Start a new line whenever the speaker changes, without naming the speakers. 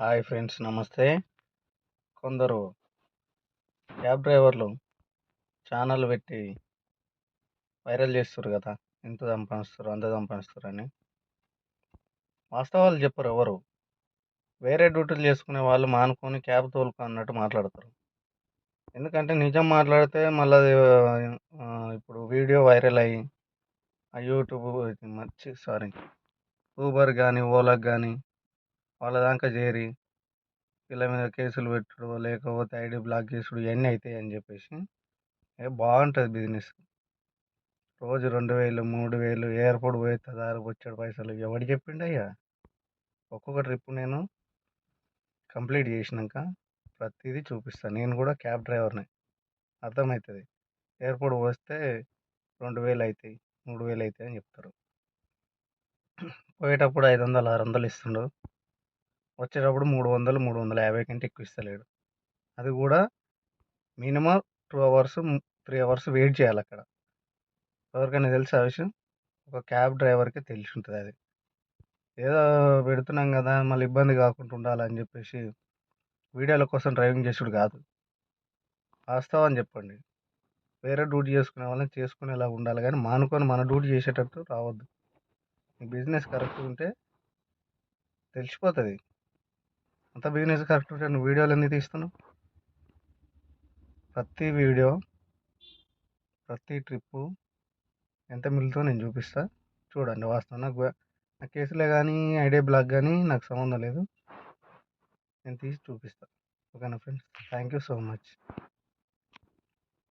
Hi friends నమస్తే. కొందరు cab డ్రైవర్లు ఛానల్ పెట్టి వైరల్ చేస్తారు కదా ఇంత సంపాదిస్తారు అంత సంపాదిస్తారు అని. వాస్తవాలు చెప్పరు ఎవరు. వేరే డ్యూటీలు చేసుకునే వాళ్ళు మానుకొని క్యాబ్ తోలుకో అన్నట్టు మాట్లాడతారు. ఎందుకంటే నిజం మాట్లాడితే మళ్ళీ అది ఇప్పుడు వీడియో వైరల్ అయ్యి ఆ యూట్యూబ్ మర్చి సారీ ఊబర్ కానీ ఓలాకి కానీ వాళ్ళ దాకా చేరి వీళ్ళ మీద కేసులు పెట్టుడు లేకపోతే ఐడి బ్లాక్ చేసుడు ఇవన్నీ అవుతాయి అని చెప్పేసి బాగుంటుంది బిజినెస్. రోజు రెండు వేలు మూడు వేలు ఎయిర్పోర్ట్ పోయే దారి వచ్చాడు పైసలు. ఎవడు చెప్పిండు అయ్యా? ఒక్కొక్క ట్రిప్ నేను కంప్లీట్ చేసినాక ప్రతిదీ చూపిస్తాను నేను కూడా క్యాబ్ డ్రైవర్ని. అర్థమవుతుంది ఎయిర్పోర్ట్ వస్తే రెండు వేలు అవుతాయి మూడు వేలు అవుతాయి అని చెప్తారు. పోయేటప్పుడు ఐదు వందలు ఆరు వందలు ఇస్తుండు. వచ్చేటప్పుడు మూడు వందలు మూడు వందల యాభై కంటే ఎక్కువ ఇస్తలేడు అది కూడా minimum two hours three hours wait చేయాలి అక్కడ ఎవరికైనా తెలుసా ఆ విషయం? ఒక క్యాబ్ డ్రైవర్కి తెలిసి ఉంటుంది అది. ఏదో పెడుతున్నాం కదా మళ్ళీ ఇబ్బంది కాకుండా ఉండాలని చెప్పేసి వీడియోల కోసం డ్రైవింగ్ చేసుడు కాదు. వాస్తవం చెప్పండి. వేరే డ్యూటీ చేసుకునే వాళ్ళని చేసుకునేలా ఉండాలి కానీ మానుకొని మన డ్యూటీ చేసేటట్టు రావద్దు. బిజినెస్ కరెక్ట్ ఉంటే తెలిసిపోతుంది. అంత బిజినెస్ కరెక్ట్ నువ్వు వీడియోలు ఎందుకు తీస్తున్నావు? ప్రతి వీడియో ప్రతి ట్రిప్పు ఎంత మిల్తో నేను చూపిస్తా. చూడండి వాస్తవం నాకు నా కేసులే కానీ ఐడియా బ్లాక్ కానీ నాకు సంబంధం లేదు. నేను తీసి చూపిస్తాను ఓకేనా friends? Thank you so much.